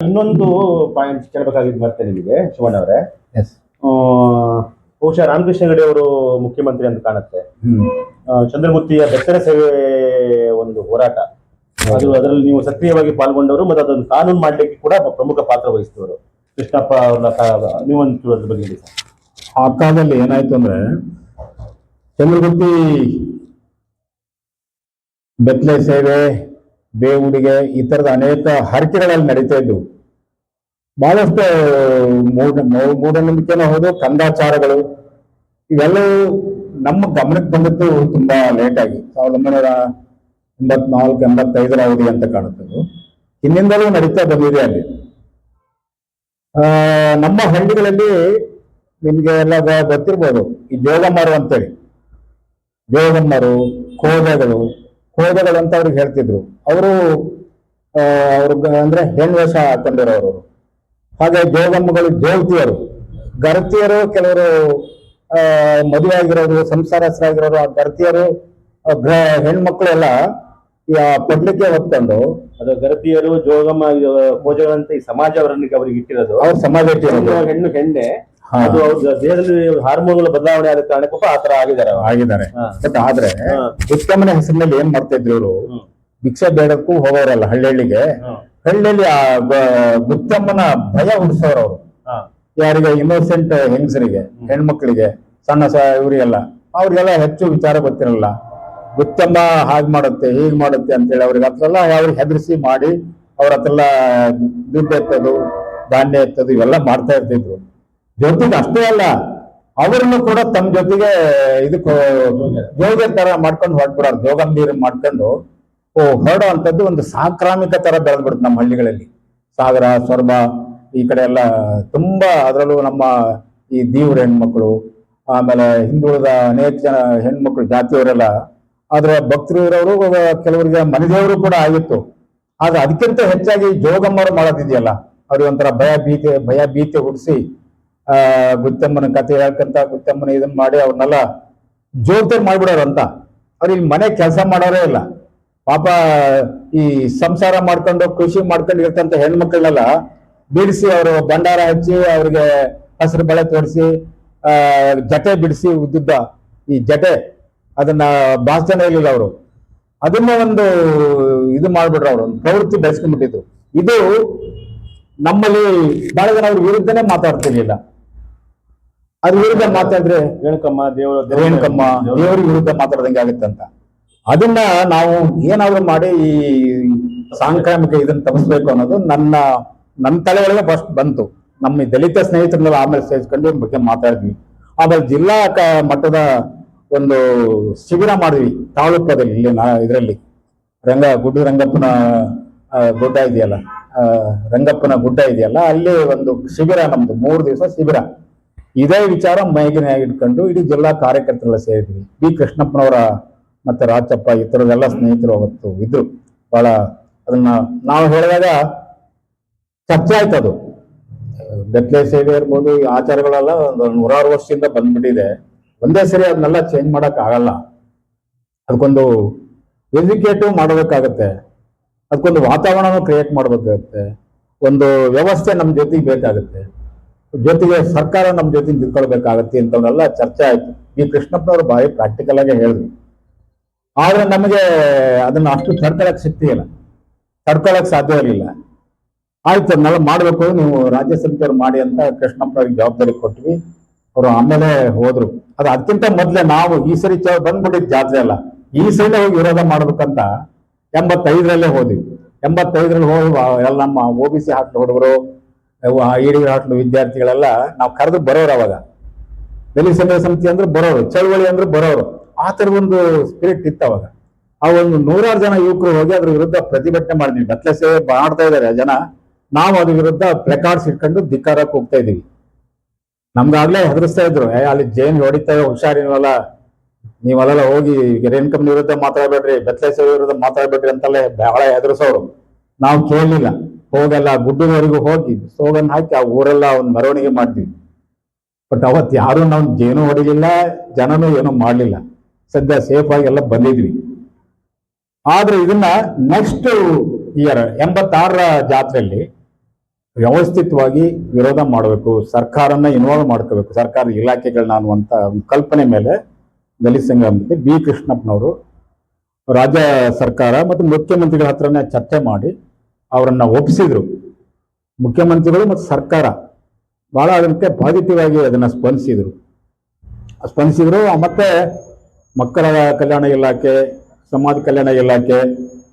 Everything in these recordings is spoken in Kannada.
ಇನ್ನೊಂದು ಪಾಯಿಂಟ್ ಕೇಳಬೇಕಾಗಿದ್ದು ಮತ್ತೆ ನಿಮಗೆ ಶಿವಣ್ಣ ಅವರೇ. ಎಸ್ ಬಹುಶಃ ರಾಮಕೃಷ್ಣ ಹೆಗಡೆ ಅವರು ಮುಖ್ಯಮಂತ್ರಿ ಅಂತ ಕಾಣುತ್ತೆ. ಚಂದ್ರಮೂರ್ತಿಯ ಆ, ಚಂದ್ರಗುತ್ತಿಯ ಸೇವೆ ಒಂದು ಹೋರಾಟ. ಅದು ಅದರಲ್ಲಿ ನೀವು ಸಕ್ರಿಯವಾಗಿ ಪಾಲ್ಗೊಂಡವರು ಮತ್ತು ಅದನ್ನು ಕಾನೂನು ಮಾಡಲಿಕ್ಕೆ ಕೂಡ ಪ್ರಮುಖ ಪಾತ್ರ ವಹಿಸಿದವರು. ಕೃಷ್ಣಪ್ಪ ಅವ್ರನ್ನ ಕಾ- ನೀವೊಂದು ಅದ್ರ ಬಗ್ಗೆ ಹೇಳಿ ಸರ್. ಆ ಕಾಲದಲ್ಲಿ ಏನಾಯ್ತು ಅಂದ್ರೆ ಚಂದ್ರಗುತ್ತಿ ಬೆತ್ತಲೆ ಸೇವೆ ಬೇವುಡಿಗೆ ಈ ಥರದ ಅನೇಕ ಹರಕೆಗಳಲ್ಲಿ ನಡೀತಾ ಇದ್ದವು ಬಹಳಷ್ಟು ಮೂಢ ಮೂಢನಂಬಿಕೆನ ಹೌದು ಕಂದಾಚಾರಗಳು, ಇವೆಲ್ಲವೂ ನಮ್ಮ ಗಮನಕ್ಕೆ ಬಂದದ್ದು ತುಂಬಾ ಲೇಟ್ ಆಗಿ. ಸಾವಿರದ ಒಂಬೈನೂರ ಎಂಬತ್ನಾಲ್ಕು, ಎಂಬತ್ತೈದರ ಅವಧಿ ಅಂತ ಕಾಣುತ್ತೆ ಹಿಂದಿಂದಲೂ ನಡೀತಾ ಬಂದಿದೆ ಅಲ್ಲಿ. ನಮ್ಮ ಹಳ್ಳಿಗಳಲ್ಲಿ ನಿಮ್ಗೆ ಎಲ್ಲ ಗೊತ್ತಿರ್ಬೋದು, ಈ ಜೋಗಮ್ಮರು ಅಂತೇಳಿ. ಜೋಗಮ್ಮರು ಕೋದೆಗಳು ಕೋದೆಗಳು ಅಂತ ಅವ್ರಿಗೆ ಹೇಳ್ತಿದ್ರು ಅವರು ಅವ್ರ ಅಂದ್ರೆ ಹೆಣ್ಣು ವೇಷ ಹಾಕೊಂಡಿರೋರು ಹಾಗೆ ಜೋಗಮ್ಮಗಳು ಜೋಗತಿಯರು ಗರ್ತಿಯರು ಕೆಲವರು ಆ ಮದುವೆ ಆಗಿರೋರು ಸಂಸಾರಸ್ಥರಾಗಿರೋರು ಆ ಗರ್ತಿಯರು ಹೆಣ್ಮಕ್ಳು ಎಲ್ಲ ಪಡ್ಲಿಕ್ಕೆ ಹೊತ್ಕೊಂಡು ಅದು ಗರತಿಯರು ಜೋಗಮ್ಮ ಇದು ಈ ಸಮಾಜ ಅವರನ್ನ ಅವರಿಗೆ ಇಟ್ಟಿರೋದು ಅವ್ರ ಸಮಾಜ ಇಟ್ಟಿರೋದು. ಹೆಣ್ಣು ಹೆಣ್ಣು. ಅದು ಅವ್ರ ದೇಹದಲ್ಲಿ ಹಾರ್ಮೋನ್ಗಳ ಬದಲಾವಣೆ ಆದ ಕಾರಣಕ್ಕೂ ಆ ತರ ಆಗಿದ್ದಾರೆ. ಆಗಿದ್ದಾರೆ. ಬಟ್ ಆದ್ರೆ ಗುತ್ತಮ್ಮನ ಉತ್ತಮನ ಹೆಸರಿನಲ್ಲಿ ಏನ್ ಮಾಡ್ತಾ ಇದ್ರು ಇವರು? ಭಿಕ್ಷೆ ಬೇಡಕ್ಕೂ ಹೋಗೋರಲ್ಲ ಹಳ್ಳಿಗೆ. ಹಳ್ಳಿಯಲ್ಲಿ ಆ ಗುತ್ತಮ್ಮನ ಭಯ ಹುಡ್ಸೋರು ಅವರು. ಯಾರಿಗೆ ಇನ್ನೋಸೆಂಟ್ ಹೆಂಗಸರಿಗೆ ಹೆಣ್ಮಕ್ಳಿಗೆ ಸಣ್ಣ ಸ ಇವರಿಗೆಲ್ಲ. ಅವ್ರಿಗೆಲ್ಲ ಹೆಚ್ಚು ವಿಚಾರ ಗೊತ್ತಿರಲ್ಲ. ಗುತ್ತಮ್ಮ ಹಾಗ್ ಮಾಡುತ್ತೆ ಹೀಗ್ ಮಾಡುತ್ತೆ ಅಂತೇಳಿ ಅವ್ರಿಗೆ ಹತ್ರೆಲ್ಲ ಅವ್ರಿಗೆ ಹೆದರಿಸಿ ಮಾಡಿ ಅವ್ರ ಹತ್ರ ದುಡ್ಡು ಎತ್ತೋದು ಧಾನ್ಯ ಎತ್ತೋದು ಇವೆಲ್ಲ ಮಾಡ್ತಾ ಇರ್ತಿದ್ರು. ಜೊತೆಗೆ ಅಷ್ಟೇ ಅಲ್ಲ, ಅವರನ್ನು ಕೂಡ ತಮ್ಮ ಜೊತೆಗೆ ಇದಕ್ಕೆ ಜೋಗ ತರ ಮಾಡ್ಕೊಂಡು ಹೊರಟ್ಬಿಡೋರು ಜೋಗಂಬೀರ್ ಮಾಡ್ಕೊಂಡು, ಓ, ಹೊರಡೋ ಅಂತದ್ದು ಒಂದು ಸಾಂಕ್ರಾಮಿಕ ತರ ಬೆಳೆದ್ಬಿಡುತ್ತೆ ನಮ್ಮ ಹಳ್ಳಿಗಳಲ್ಲಿ. ಸಾಗರ ಸ್ವರ್ಭ ಈ ಕಡೆ ಎಲ್ಲ ತುಂಬಾ ಅದರಲ್ಲೂ ನಮ್ಮ ಈ ದೇವ್ರ ಹೆಣ್ಮಕ್ಳು, ಆಮೇಲೆ ಹಿಂದುಳಿದ ಅನೇಕ ಜನ ಹೆಣ್ಮಕ್ಳು, ಜಾತಿಯವರೆಲ್ಲ, ಆದ್ರೆ ಭಕ್ತರು ಇರೋರು, ಕೆಲವರಿಗೆ ಮನೆದೇವರು ಕೂಡ ಆಗಿತ್ತು. ಆದ್ರೆ ಅದಕ್ಕಿಂತ ಹೆಚ್ಚಾಗಿ ಜೋಗಮ್ಮರು ಮಾಡೋದಿದೆಯಲ್ಲ, ಅವ್ರಿಗೆ ಒಂಥರ ಭಯ ಭೀತಿ ಭಯ ಭೀತಿ ಹುಟ್ಟಿಸಿ ಆ, ಗುತ್ತಮ್ಮನ ಕತೆ ಹೇಳ್ಕಂತ ಗುತ್ತಮ್ಮನ ಇದನ್ನ ಮಾಡಿ ಅವ್ರನ್ನೆಲ್ಲ ಜೋರ್ತರ್ ಮಾಡ್ಬಿಡೋರು ಅಂತ. ಅವ್ರಿಗೆ ಮನೆ ಕೆಲಸ ಮಾಡೋರೇ ಇಲ್ಲ. ಪಾಪ ಈ ಸಂಸಾರ ಮಾಡ್ಕೊಂಡು ಕೃಷಿ ಮಾಡ್ಕೊಂಡು ಇರ್ತಂತ ಹೆಣ್ಮಕ್ಳನ್ನೆಲ್ಲ ಬಿಡಿಸಿ ಅವರು ಭಂಡಾರ ಹಚ್ಚಿ ಅವ್ರಿಗೆ ಹಸಿರು ಬಳೆ ತೋರಿಸಿ ಆ, ಜಟೆ ಬಿಡಿಸಿ ಉದ್ದುದ್ದ ಈ ಜಟೆ. ಅದನ್ನ ಭಾಷಣ ಇರಲಿಲ್ಲ ಅವರು. ಅದನ್ನ ಒಂದು ಇದು ಮಾಡ್ಬಿಟ್ರು ಅವರು, ಒಂದು ಪ್ರವೃತ್ತಿ ಬೆಳೆಸ್ಕೊಂಡ್ಬಿಟ್ಟಿದ್ರು. ಇದು ನಮ್ಮಲ್ಲಿ ಬಹಳ ಜನ ಅವ್ರ ವಿರುದ್ಧನೇ ಮಾತಾಡ್ತಿರ್ಲಿಲ್ಲ. ಅದ್ರ ವಿರುದ್ಧ ಮಾತಾಡಿದ್ರೆ ರೇಣುಕಮ್ಮ ದೇವರು ರೇಣುಕಮ್ಮ ದೇವರ ವಿರುದ್ಧ ಮಾತಾಡ್ದಂಗೆ ಅಂತ. ಅದನ್ನ ನಾವು ಏನಾದ್ರು ಮಾಡಿ ಈ ಸಾಂಕ್ರಾಮಿಕ ಇದನ್ನ ತಪ್ಪಿಸ್ಬೇಕು ಅನ್ನೋದು ನನ್ನ ನನ್ನ ತಲೆ ಒಳಗೆ ಫಸ್ಟ್ ಬಂತು. ನಮ್ಮ ಈ ದಲಿತ ಸ್ನೇಹಿತರನ್ನೆಲ್ಲ ಆಮೇಲೆ ಸೇರಿಸ್ಕೊಂಡು ಬಗ್ಗೆ ಮಾತಾಡಿದ್ವಿ. ಆಮೇಲೆ ಜಿಲ್ಲಾ ಮಟ್ಟದ ಒಂದು ಶಿಬಿರ ಮಾಡಿದ್ವಿ ತಾಲೂಕದಲ್ಲಿ ಇಲ್ಲಿ ನಾ ಇದರಲ್ಲಿ. ರಂಗ ಗುಡ್ಡ ರಂಗಪ್ಪನ ಗುಡ್ಡ ಇದೆಯಲ್ಲ ರಂಗಪ್ಪನ ಗುಡ್ಡ ಇದೆಯಲ್ಲ ಅಲ್ಲಿ ಒಂದು ಶಿಬಿರ ನಮ್ದು ಮೂರು ದಿವಸ ಶಿಬಿರ. ಇದೇ ವಿಚಾರ ಮೈಗಿನ ಇಟ್ಕೊಂಡು ಇಡೀ ಜಿಲ್ಲಾ ಕಾರ್ಯಕರ್ತರೆಲ್ಲ ಸೇರಿದ್ವಿ. ಬಿ. ಕೃಷ್ಣಪ್ಪನವರ ಮತ್ತೆ ರಾಚಪ್ಪ ಥರದೆಲ್ಲ ಸ್ನೇಹಿತರು ಅವತ್ತು ಇದ್ರು. ಬಹಳ ಅದನ್ನ ನಾವು ಹೇಳಿದಾಗ ಚರ್ಚೆ ಆಯ್ತು ಅದು. ಬೆತ್ತಲೆ ಸೇವೆ ಇರ್ಬೋದು, ಈ ಆಚಾರಗಳೆಲ್ಲ ಒಂದು ನೂರಾರು ವರ್ಷದಿಂದ ಬಂದ್ಬಿಟ್ಟಿದೆ. ಒಂದೇ ಸರಿ ಅದನ್ನೆಲ್ಲ ಚೇಂಜ್ ಮಾಡಕ್ ಆಗಲ್ಲ. ಅದಕ್ಕೊಂದು ಎಜುಕೇಟಿವ್ ಮಾಡಬೇಕಾಗತ್ತೆ. ಅದಕ್ಕೊಂದು ವಾತಾವರಣನೂ ಕ್ರಿಯೇಟ್ ಮಾಡಬೇಕಾಗತ್ತೆ. ಒಂದು ವ್ಯವಸ್ಥೆ ನಮ್ಮ ಜೊತೆಗೆ ಬೇಕಾಗುತ್ತೆ. ಜೊತೆಗೆ ಸರ್ಕಾರ ನಮ್ಮ ಜೊತೆ ನಿಂತ್ಕೊಳ್ಬೇಕಾಗತ್ತೆ ಅಂತವನ್ನೆಲ್ಲ ಚರ್ಚೆ ಆಯ್ತು. ಈ ಕೃಷ್ಣಪ್ಪನವರು ಬಾರಿ ಪ್ರಾಕ್ಟಿಕಲ್ ಆಗಿ ಹೇಳಿದ್ರು. ಆದ್ರೆ ನಮಗೆ ಅದನ್ನ ಅಷ್ಟು ತಡ್ಕೊಳಕ್ ಶಕ್ತಿ ಇಲ್ಲ. ತಡ್ಕೊಳಕ್ ಸಾಧ್ಯ ಇರಲಿಲ್ಲ. ಆಯ್ತು ನಾವು ಮಾಡಬೇಕು, ನೀವು ರಾಜ್ಯ ಸರ್ಕಾರ ಮಾಡಿ ಅಂತ ಕೃಷ್ಣಪ್ಪನವ್ರಿಗೆ ಜವಾಬ್ದಾರಿ ಕೊಟ್ವಿ. ಅವರು ಆಮೇಲೆ ಹೋದ್ರು. ಅದು ಅದಕ್ಕಿಂತ ಮೊದ್ಲೇ ನಾವು ಈ ಸರಿ ಚ- ಬಂದ್ಬಿಟ್ಟಿದ್ ಜಾತ್ರೆ ಅಲ್ಲ, ಈ ಸರಿ ಹೋಗಿ ವಿರೋಧ ಮಾಡ್ಬೇಕಂತ ಎಂಬತ್ತೈದರಲ್ಲೇ ಹೋದ್ವಿ. ಎಂಬತ್ತೈದರಲ್ಲಿ ಹೋಗಿ ಎಲ್ಲ ನಮ್ಮ ಓ ಬಿ ಸಿ ಹಾಸ್ಟೆಲ್ ಹುಡುಗರು ಇಡಿ ಹಾಟ್ಲು ವಿದ್ಯಾರ್ಥಿಗಳೆಲ್ಲ ನಾವು ಕರೆದು ಬರೋರು ಅವಾಗ. ದಲಿತ ಸಮಯ ಸಮಿತಿ ಅಂದ್ರೆ ಬರೋರು, ಚಳವಳಿ ಅಂದ್ರೆ ಬರೋರು. ಆ ಥರದ ಒಂದು ಸ್ಪಿರಿಟ್ ಇತ್ತು ಅವಾಗ. ಆ ಒಂದು ನೂರಾರು ಜನ ಯುವಕರು ಹೋಗಿ ಅದ್ರ ವಿರುದ್ಧ ಪ್ರತಿಭಟನೆ ಮಾಡಿದ್ವಿ. ಬೆತ್ತಲೆ ಸೇವೆ ಮಾಡ್ತಾ ಇದ್ದಾರೆ ಜನ. ನಾವು ಅದ್ರ ವಿರುದ್ಧ ಪ್ಲೆಕಾರ್ಡ್ಸ್ ಇಟ್ಕೊಂಡು ಧಿಕ್ಕಾರಕ್ಕೆ ಹೋಗ್ತಾ ಇದೀವಿ ನಮ್ಗಾಗ್ಲೇ ಹೆದರಿಸ್ತಾ ಇದ್ರು ಅಲ್ಲಿ ಜೈನ್ ಹೊಡಿತಾ ಹುಷಾರಿ ನೀವೆಲ್ಲ. ನೀವೆಲ್ಲ ಹೋಗಿ ಕಂಪ್ನಿ ವಿರುದ್ಧ ಮಾತಾಡ್ಬೇಡ್ರಿ ಬೆತ್ಲೆಸೆ ವಿರುದ್ಧ ಮಾತಾಡ್ಬೇಡ್ರಿ ಅಂತಲೇ ಬಹಳ ಹೆದರ್ಸೋರು. ನಾವು ಕೇಳಲಿಲ್ಲ. ಹೋಗೆಲ್ಲ, ಗುಡ್ಡದವರೆಗೂ ಹೋಗಿ ಸೋಗನ್ನು ಹಾಕಿ ಆ ಊರೆಲ್ಲ ಒಂದು ಮೆರವಣಿಗೆ ಮಾಡ್ತೀವಿ. ಬಟ್ ಅವತ್ತು ಯಾರು ನಾವು ಜೇನು ಹೊಡಿಲಿಲ್ಲ, ಜನನೂ ಏನೂ ಮಾಡಲಿಲ್ಲ. ಸದ್ಯ ಸೇಫ್ ಆಗಿ ಎಲ್ಲ ಬಂದಿದ್ವಿ. ಆದ್ರೆ ಇದನ್ನ ನೆಕ್ಸ್ಟ್ ಇಯರ್ ಎಂಬತ್ತಾರರ ಜಾತ್ರೆಯಲ್ಲಿ ವ್ಯವಸ್ಥಿತವಾಗಿ ವಿರೋಧ ಮಾಡಬೇಕು ಸರ್ಕಾರನ ಇನ್ವಾಲ್ವ್ ಮಾಡ್ಕೋಬೇಕು ಸರ್ಕಾರದ ಇಲಾಖೆಗಳನ್ನ ಅನ್ನುವಂಥ ಒಂದು ಕಲ್ಪನೆ ಮೇಲೆ ದಲಿತ ಸಂಘ ಬಿ ಕೃಷ್ಣಪ್ಪನವರು ರಾಜ್ಯ ಸರ್ಕಾರ ಮತ್ತು ಮುಖ್ಯಮಂತ್ರಿಗಳ ಹತ್ರನೇ ಚರ್ಚೆ ಮಾಡಿ ಅವರನ್ನ ಒಪ್ಪಿಸಿದ್ರು ಮುಖ್ಯಮಂತ್ರಿಗಳು ಮತ್ತು ಸರ್ಕಾರ ಬಹಳ ಅದಕ್ಕೆ ಪಾಸಿಟಿವ್ ಆಗಿ ಅದನ್ನ ಸ್ಪಂದಿಸಿದ್ರು. ಸ್ಪಂದಿಸಿದ್ರು ಮತ್ತೆ ಮಕ್ಕಳ ಕಲ್ಯಾಣ ಇಲಾಖೆ ಸಮಾಜ ಕಲ್ಯಾಣ ಇಲಾಖೆ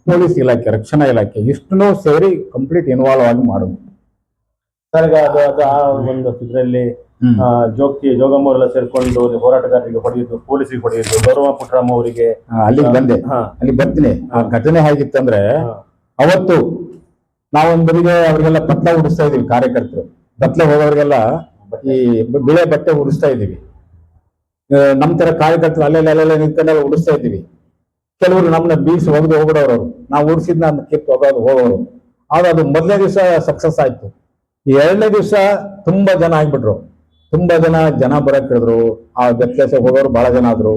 ಪೊಲೀಸ್ ಇಲಾಖೆ ರಕ್ಷಣಾ ಇಲಾಖೆ ಇಷ್ಟನ್ನೂ ಸೇರಿ ಕಂಪ್ಲೀಟ್ ಇನ್ವಾಲ್ವ್ ಆಗಿ ಮಾಡೋದು ಸರ್ ಅದು ಅದು ಆ ಒಂದು ಇದರಲ್ಲಿ ಜೋಗಿ ಜೋಗಮ್ಮ ಅವರೆಲ್ಲ ಸೇರ್ಕೊಂಡು ಹೋರಾಟಗಾರರಿಗೆ ಹೊಡೆಯುದು ಪೊಲೀಸಿಗೆ ಹೊಡೆಯುದು ಗೌರವ ಪುಟ್ರಾಮ್ ಅವರಿಗೆ. ಅಲ್ಲಿಗೆ ಬಂದೆ. ಅಲ್ಲಿ ಬರ್ತೀನಿ. ಆ ಘಟನೆ ಹೇಗಿತ್ತಂದ್ರೆ. ಅವತ್ತು ನಾವೊಂದ್ ಬದಿಗೆ ಅವರಿಗೆಲ್ಲ ಬಟ್ಲ ಉಡಿಸ್ತಾ ಇದೀವಿ, ಕಾರ್ಯಕರ್ತರು. ಬಟ್ಲೆ ಹೋಗೋರಿಗೆಲ್ಲ ಈ ಬಿಳೆ ಬಟ್ಟೆ ಉಡಿಸ್ತಾ ಇದೀವಿ. ನಮ್ಮ ನಮ್ ತರ ಕಾರ್ಯಕರ್ತರು ಅಲ್ಲೆಲ್ಲ ಅಲ್ಲೆಲ್ಲ ನಿಂತ್ಕೊಂಡೆಲ್ಲ ಉಡಿಸ್ತಾ ಇದ್ದೀವಿ ಕೆಲವರು ನಮ್ಮನ್ನ ಬೀಸಿ ಒಗೆದು ಹೋಗ್ಬಿಡೋರು ನಾವು ಉಡಿಸಿದ್ನ ಅದನ್ನ ಕಿತ್ತು ಹೋಗೋದು ಹೋಗೋರು. ಆದ್ರೆ ಅದು ಮೊದಲನೇ ದಿವಸ ಸಕ್ಸಸ್ ಆಯ್ತು. ಎರಡನೇ ದಿವಸ ತುಂಬಾ ಜನ ಆಗ್ಬಿಟ್ರು. ತುಂಬಾ ಜನ ಜನ ಬರಕ್ ಹೇಳಿದ್ರು. ಆ ವ್ಯತ್ಯಾಸ ಹೋಗೋರು ಬಹಳ ಜನ ಆದ್ರು.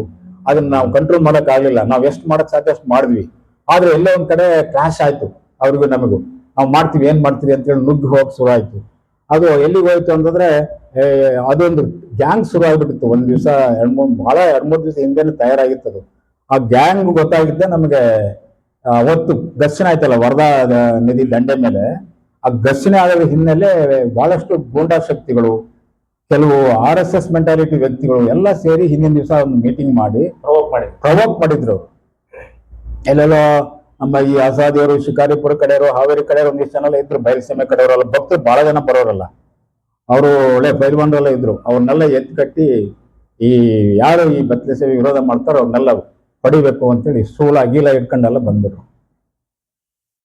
ಅದನ್ನ ನಾವು ಕಂಟ್ರೋಲ್ ಮಾಡಕ್ ಆಗ್ಲಿಲ್ಲ. ನಾವ್ ಎಷ್ಟು ಮಾಡಕ್ ಸಾಧ್ಯ ಅಷ್ಟು ಮಾಡಿದ್ವಿ. ಆದ್ರೆ ಎಲ್ಲೋ ಒಂದ್ ಕಡೆ ಕ್ಲಾಶ್ ಆಯ್ತು. ಅವ್ರಿಗೂ ನಮಗೂ. ನಾವು ಮಾಡ್ತೀವಿ ಏನ್ ಮಾಡ್ತೀವಿ ಅಂತ ಹೇಳಿ ನುಗ್ಗಿ ಹೋಗಕ್ ಶುರು ಆಯ್ತು. ಅದು ಎಲ್ಲಿಗೆ ಹೋಯ್ತು ಅಂತಂದ್ರೆ ಅದೊಂದು ಗ್ಯಾಂಗ್ ಶುರು ಆಗ್ಬಿಟ್ಟಿತ್ತು. ಒಂದ್ ದಿವಸ ಎರಡ್ ಮೂರ್ ಬಹಳ ಎರಡ್ ಮೂರ್ ದಿವಸ ಹಿಂದೆನೆ ತಯಾರಾಗಿತ್ತು ಅದು. ಆ ಗ್ಯಾಂಗ್ ಗೊತ್ತಾಗಿದ್ದೆ ನಮಗೆ ಅವತ್ತು ಘರ್ಷಣೆ ಆಯ್ತಲ್ಲ ವರದಾ ನದಿ ದಂಡೆ ಮೇಲೆ. ಆ ಘರ್ಷಣೆ ಆಗೋದ್ರ ಹಿನ್ನೆಲೆ ಬಹಳಷ್ಟು ಗೂಂಡಾ ಶಕ್ತಿಗಳು ಕೆಲವು ಆರ್ ಎಸ್ ಎಸ್ ಮೆಂಟಾಲಿಟಿ ವ್ಯಕ್ತಿಗಳು ಎಲ್ಲ ಸೇರಿ ಹಿಂದಿನ ದಿವಸ ಒಂದು ಮೀಟಿಂಗ್ ಮಾಡಿ ಪ್ರವೋಕ್ ಮಾಡಿ ಪ್ರವೋಕ್ ಮಾಡಿದ್ರು. ಎಲ್ಲೆಲ್ಲೋ ನಮ್ಮ ಈ ಆಸಾದಿಯವರು ಶಿಕಾರಿಪುರ ಕಡೆಯವರು, ಹಾವೇರಿ ಕಡೆಯವರು ಒಂದಿಷ್ಟು ಜನ ಇದ್ರು. ಬಯಲುಸೀಮೆ ಭಕ್ತರು ಬಹಳ ಜನ ಬರೋರಲ್ಲ. ಅವರು ಒಳ್ಳೆ ಬೈಲ್ಬಂಡ್ರೆಲ್ಲ ಇದ್ರು. ಅವ್ರನ್ನೆಲ್ಲ ಎತ್ತು ಕಟ್ಟಿ ಈ ಯಾರು ಈ ಬತ್ಲೆ ಸೇವೆ ವಿರೋಧ ಮಾಡ್ತಾರೋ ಅವ್ರನ್ನೆಲ್ಲ ಪಡಿಬೇಕು ಅಂತೇಳಿ ಸೂಲ, ಗೀಲ ಇಟ್ಕೊಂಡೆಲ್ಲ ಬಂದರು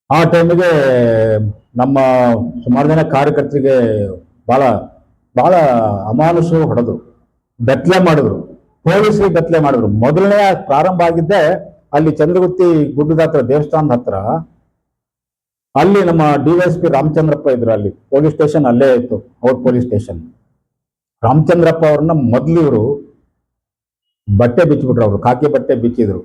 ಆ ಟೈಮಿಗೆ ನಮ್ಮ ಸುಮಾರು ಜನ ಕಾರ್ಯಕರ್ತರಿಗೆ ಬಹಳ ಬಹಳ ಅಮಾನುಷ ಹೊಡೆದ್ರು. ಬೆತ್ತಲೆ ಮಾಡಿದ್ರು. ಪೊಲೀಸರಿಗೆ ಬೆತ್ತಲೆ ಮಾಡಿದ್ರು. ಮೊದಲನೇ ಪ್ರಾರಂಭ ಆಗಿದ್ದೆ ಅಲ್ಲಿ ಚಂದ್ರಗುತ್ತಿ ಗುಡ್ಡದ ಹತ್ರ ಹತ್ರ, ಅಲ್ಲಿ ನಮ್ಮ ಡಿವೈಎಸ್ಪಿ ರಾಮಚಂದ್ರಪ್ಪ ಇದ್ರು ಅಲ್ಲಿ, ಪೊಲೀಸ್ ಸ್ಟೇಷನ್ ಅಲ್ಲೇ ಇತ್ತು ಔಟ್ ಪೊಲೀಸ್ ಸ್ಟೇಷನ್. ರಾಮಚಂದ್ರಪ್ಪ ಅವ್ರನ್ನ ಮೊದ್ಲು ಇವರು ಬಟ್ಟೆ ಬಿಚ್ಚಿಬಿಟ್ರು ಅವರು ಕಾಕಿ ಬಟ್ಟೆ ಬಿಚ್ಚಿದ್ರು.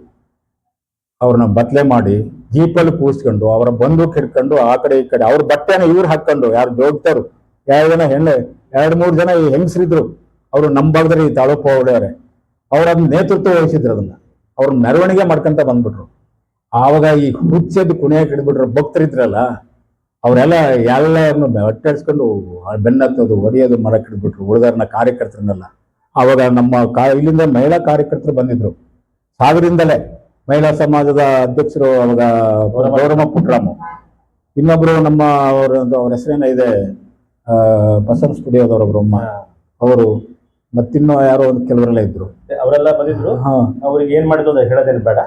ಅವ್ರನ್ನ ಬತ್ಲೆ ಮಾಡಿ ಜೀಪಲ್ಲಿ ಕೂರಿಸ್ಕೊಂಡು, ಅವರ ಬಂದೂಕ್ ಹಿಡ್ಕೊಂಡು, ಆ ಕಡೆ ಈ ಕಡೆ, ಅವ್ರ ಬಟ್ಟೆನ ಇವ್ರು ಹಾಕೊಂಡು ಯಾರು ಜೋಗ್ತಾರು ಎರಡು ಜನ ಹೆಣ್ಣೆ, ಎರಡು ಮೂರು ಜನ ಈ ಹೆಂಗಸರಿದ್ರು, ಅವರು ನಮ್ಮ ಈ ತಾಲೂಕು ಹೊಡೆಯವ್ರೆ ಅವ್ರ ನೇತೃತ್ವ ವಹಿಸಿದ್ರು ಅದನ್ನ. ಅವ್ರ ಮೆರವಣಿಗೆ ಮಾಡ್ಕೊಂತ ಬಂದ್ಬಿಟ್ರು. ಆವಾಗ ಈ ಹುಚ್ಚದ್ದು ಕುಣಿಯಕ್ಕೆ ಭಕ್ತರು ಭಕ್ತರಿದ್ರಲ್ಲ ಅವರೆಲ್ಲ ಎಲ್ಲರನ್ನು ಒಟ್ಟಾಡ್ಸ್ಕೊಂಡು ಬೆನ್ನತ್ತೋದು ಒಡೆಯೋದು ಮಾಡಕ್ ಇಡ್ಬಿಟ್ರು ಉಳಿದಾರನ ಕಾರ್ಯಕರ್ತರನ್ನೆಲ್ಲ. ಆವಾಗ ನಮ್ಮ ಕಾ ಇಲ್ಲಿಂದ ಮಹಿಳಾ ಕಾರ್ಯಕರ್ತರು ಬಂದಿದ್ರು. ಸಾವಿರಿಂದಲೇ ಮಹಿಳಾ ಸಮಾಜದ ಅಧ್ಯಕ್ಷರು ಅವಾಗ ಗೌರಮ್ಮ ಪುಟ್ಟರಾಮು. ಇನ್ನೊಬ್ರು ನಮ್ಮ ಅವರ ಅವ್ರ ಹೆಸರೇನ ಇದೆ ಬಸವ ಬಸವನ ಸ್ಟುಡಿಯೋದವ್ರೊಬ್ರು ಅಮ್ಮ. ಅವರು ಮತ್ತಿನ್ನೂ ಯಾರೋ ಒಂದು ಕೆಲವರೆಲ್ಲ ಇದ್ರು. ಅವರೆಲ್ಲ ಬಂದಿದ್ರು? ಅವ್ರಿಗೆ ಏನ್ ಮಾಡಿದ್ರು ಅಂತ ಹೇಳೋದೇನು ಬೇಡ.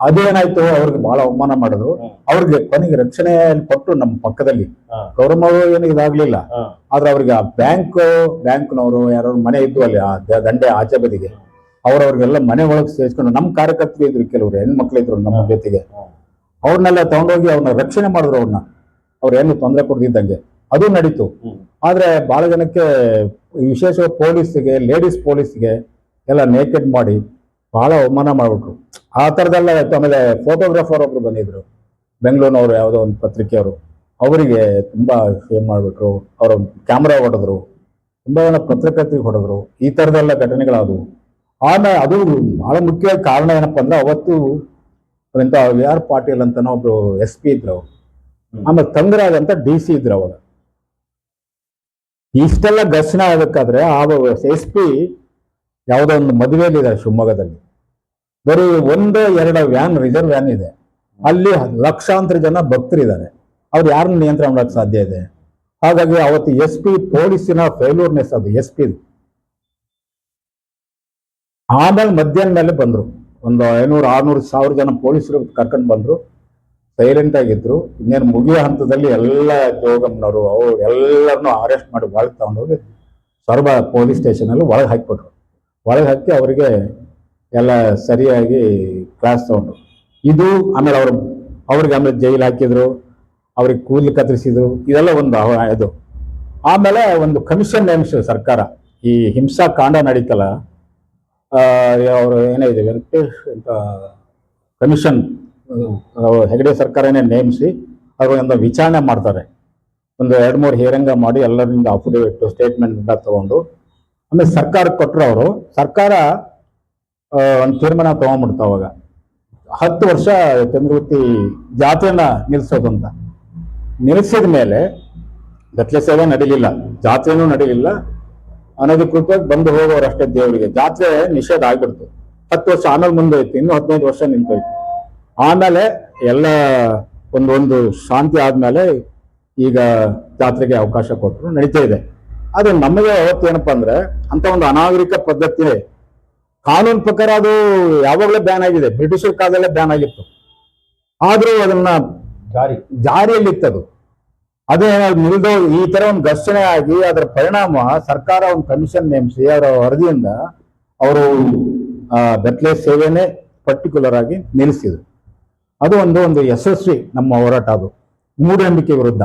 ಅದೇನಾಯ್ತು ಅವ್ರಿಗೆ ಬಹಳ ಅವಮಾನ ಮಾಡಿದ್ರು. ಅವ್ರಿಗೆ ಕೊನೆಗೆ ರಕ್ಷಣೆ ಕೊಟ್ಟು ನಮ್ಮ ಪಕ್ಕದಲ್ಲಿ. ಗೌರವರು ಏನು ಇದಾಗ್ಲಿಲ್ಲ. ಆದ್ರೆ ಅವ್ರಿಗೆ ಆ ಬ್ಯಾಂಕ್ ಬ್ಯಾಂಕ್ನವರು ಯಾರು ಮನೆ ಇದ್ದು ಅಲ್ಲಿ ಆ ದಂಡೆ ಆಚೆ ಬದಿಗೆ. ಅವ್ರವ್ರಿಗೆಲ್ಲ ಮನೆ ಒಳಗೆ ಸೇರಿಸ್ಕೊಂಡು ನಮ್ಮ ಕಾರ್ಯಕರ್ತರು ಇದ್ರು ಕೆಲವರು ಹೆಣ್ಮಕ್ಳು ಇದ್ರು ನಮ್ಮ ಜೊತೆಗೆ. ಅವ್ರನ್ನೆಲ್ಲ ತಗೊಂಡೋಗಿ ಅವ್ರನ್ನ ರಕ್ಷಣೆ ಮಾಡಿದ್ರು ಅವ್ರನ್ನ. ಅವ್ರು ಏನು ತೊಂದರೆ ಕೊಡ್ದಿದ್ದಂಗೆ. ಅದು ನಡೀತು. ಆದ್ರೆ ಬಹಳ ಜನಕ್ಕೆ ವಿಶೇಷವಾಗಿ ಪೊಲೀಸ್ಗೆ ಲೇಡೀಸ್ ಪೊಲೀಸ್ಗೆ ಎಲ್ಲ ನೇಕೆಡ್ ಮಾಡಿ ಬಹಳ ಅವಮಾನ ಮಾಡ್ಬಿಟ್ರು. ಆ ಥರದೆಲ್ಲ ಆಯ್ತು. ಆಮೇಲೆ ಫೋಟೋಗ್ರಾಫರ್ ಒಬ್ರು ಬಂದಿದ್ರು. ಬೆಂಗಳೂರಿನವರು ಯಾವುದೋ ಒಂದು ಪತ್ರಿಕೆಯವರು. ಅವರಿಗೆ ತುಂಬಾ ಶೇಮ್ ಮಾಡಿಬಿಟ್ರು. ಅವರ ಕ್ಯಾಮ್ರಾ ಹೊಡೆದ್ರು. ತುಂಬಾ ಜನ ಪತ್ರಕರ್ತರಿಗೆ ಹೊಡೆದ್ರು. ಈ ಥರದೆಲ್ಲ ಘಟನೆಗಳಾದವು. ಆಮೇಲೆ ಅದು ಬಹಳ ಮುಖ್ಯ ಕಾರಣ ಏನಪ್ಪ ಅಂದ್ರೆ ಅವತ್ತು ಎಂತ ವಿ ಆರ್ ಪಾಟೀಲ್ ಅಂತ ಒಬ್ರು ಎಸ್ ಪಿ ಇದ್ರು ಅವ್ರು. ಆಮೇಲೆ ತಂಗರಾಜ್ ಅಂತ ಡಿ ಸಿ ಇದ್ರು ಅವಾಗ. ಇಷ್ಟೆಲ್ಲ ಘರ್ಷಣೆ ಆಗಬೇಕಾದ್ರೆ ಆ ಎಸ್ ಪಿ ಯಾವುದೋ ಒಂದು ಮದುವೆಯಲ್ಲಿದ್ದಾರೆ ಶಿವಮೊಗ್ಗದಲ್ಲಿ. ಬರೀ ಒಂದು ಎರಡು ವ್ಯಾನ್ ರಿಸರ್ವ್ ವ್ಯಾನ್ ಇದೆ. ಅಲ್ಲಿ ಲಕ್ಷಾಂತರ ಜನ ಭಕ್ತರಿದ್ದಾರೆ. ಅವ್ರು ಯಾರನ್ನ ನಿಯಂತ್ರಣ ಮಾಡಕ್ ಸಾಧ್ಯ ಇದೆ? ಹಾಗಾಗಿ ಅವತ್ತು ಎಸ್ ಪಿ ಪೊಲೀಸಿನ ಫೇಲ್ಯೂರ್ನೆಸ್ ಅದು, ಎಸ್ ಪಿ ಆಮೇಲೆ ಮಧ್ಯಾಹ್ನ ಮೇಲೆ ಬಂದರು. ಒಂದು ಐನೂರು, ಆರ್ನೂರು, ಸಾವಿರ ಜನ ಪೊಲೀಸರು ಕರ್ಕೊಂಡು ಬಂದ್ರು. ಸೈಲೆಂಟ್ ಆಗಿದ್ರು, ಇನ್ನೇನು ಮುಗಿಯೋ ಹಂತದಲ್ಲಿ ಎಲ್ಲ ಜೋಗಮ್ಮನವರು, ಅವರು ಎಲ್ಲರನ್ನೂ ಅರೆಸ್ಟ್ ಮಾಡಿ ಒಳಗೆ ತಗೊಂಡೋಗಿ ಸೊರಬ ಪೊಲೀಸ್ ಸ್ಟೇಷನಲ್ಲಿ ಒಳಗೆ ಹಾಕಿಬಿಟ್ರು. ಒಳಗೆ ಹಾಕಿ ಅವರಿಗೆ ಎಲ್ಲ ಸರಿಯಾಗಿ ಕ್ಲಾಸ್ ತಗೊಂಡ್ರು. ಇದು ಆಮೇಲೆ ಅವರು, ಅವ್ರಿಗೆ ಆಮೇಲೆ ಜೈಲು ಹಾಕಿದ್ರು, ಅವ್ರಿಗೆ ಕೂದಲು ಕತ್ತರಿಸಿದ್ರು, ಇದೆಲ್ಲ ಒಂದು ಇದು. ಆಮೇಲೆ ಒಂದು ಕಮಿಷನ್ ನೇಮಿಸಿದ್ರು ಸರ್ಕಾರ. ಈ ಹಿಂಸಾ ಕಾಂಡ ನಡೀತಲ್ಲ ಅವರು ಏನಿದೆ ವೆಂಕಟೇಶ್ ಅಂತ ಕಮಿಷನ್ ಹೆಗಡೆ ಸರ್ಕಾರನೇ ನೇಮಿಸಿ ಅವರು ಒಂದು ವಿಚಾರಣೆ ಮಾಡ್ತಾರೆ. ಒಂದು ಎರಡು ಮೂರು ಹೇರಂಗ ಮಾಡಿ ಎಲ್ಲರಿಂದ ಅಫಿಡೇವಿಟ್ ಸ್ಟೇಟ್ಮೆಂಟ್ ತಗೊಂಡು ಆಮೇಲೆ ಸರ್ಕಾರಕ್ಕೆ ಕೊಟ್ಟರು ಅವರು. ಸರ್ಕಾರ ಒಂದು ತೀರ್ಮಾನ ತೊಗೊಂಡ್ಬಿಡ್ತು ಅವಾಗ. ಹತ್ತು ವರ್ಷ ಚಂದ್ರವತಿ ಜಾತ್ರೆನ ನಿಲ್ಲಿಸೋದು ಅಂತ. ನಿಲ್ಲಿಸಿದ ಮೇಲೆ ಗತ್ಲೆ ಸೇವೆ ನಡೀಲಿಲ್ಲ. ಜಾತ್ರೆನೂ ನಡೀಲಿಲ್ಲ. ಅನಧಿಕೃತವಾಗಿ ಬಂದು ಹೋಗೋರಷ್ಟೇ ದೇವರಿಗೆ. ಜಾತ್ರೆ ನಿಷೇಧ ಆಗ್ಬಿಡ್ತು. ಹತ್ತು ವರ್ಷ ಆಮೇಲೆ ಮುಂದೋಯ್ತು. ಇನ್ನು ಹದಿನೈದು ವರ್ಷ ನಿಂತೋಯ್ತು. ಆಮೇಲೆ ಎಲ್ಲ ಒಂದು ಒಂದು ಶಾಂತಿ ಆದಮೇಲೆ ಈಗ ಜಾತ್ರೆಗೆ ಅವಕಾಶ ಕೊಟ್ಟರು ನಡೀತಾ ಇದೆ. ಅದು ನಮಗೆ ಅವತ್ತು ಏನಪ್ಪ ಅಂದ್ರೆ ಅಂತ ಒಂದು ಅನಾಗರಿಕ ಪದ್ಧತಿ ಕಾನೂನು ಪ್ರಕಾರ ಅದು ಯಾವಾಗಲೇ ಬ್ಯಾನ್ ಆಗಿದೆ. ಬ್ರಿಟಿಷರ ಕಾಲದಲ್ಲೇ ಬ್ಯಾನ್ ಆಗಿತ್ತು. ಆದರೂ ಅದನ್ನ ಜಾರಿ. ಜಾರಿಯಲ್ಲಿತ್ತದು. ಅದೇ ನಿಲ್ದೋ ಈ ತರ ಒಂದು ಘರ್ಷಣೆ ಆಗಿ ಅದರ ಪರಿಣಾಮ ಸರ್ಕಾರ ಒಂದು ಕಮಿಷನ್ ನೇಮಿಸಿ ಅವರ ವರದಿಯಿಂದ ಅವರು ಬೆತ್ತಲೆ ಸೇವೆನೇ ಪರ್ಟಿಕ್ಯುಲರ್ ಆಗಿ ನಿಲ್ಲಿಸಿದ್ರು. ಅದು ಒಂದು ಒಂದು ಯಶಸ್ವಿ ನಮ್ಮ ಹೋರಾಟ ಅದು. ಮೂಢನಂಬಿಕೆ ವಿರುದ್ಧ.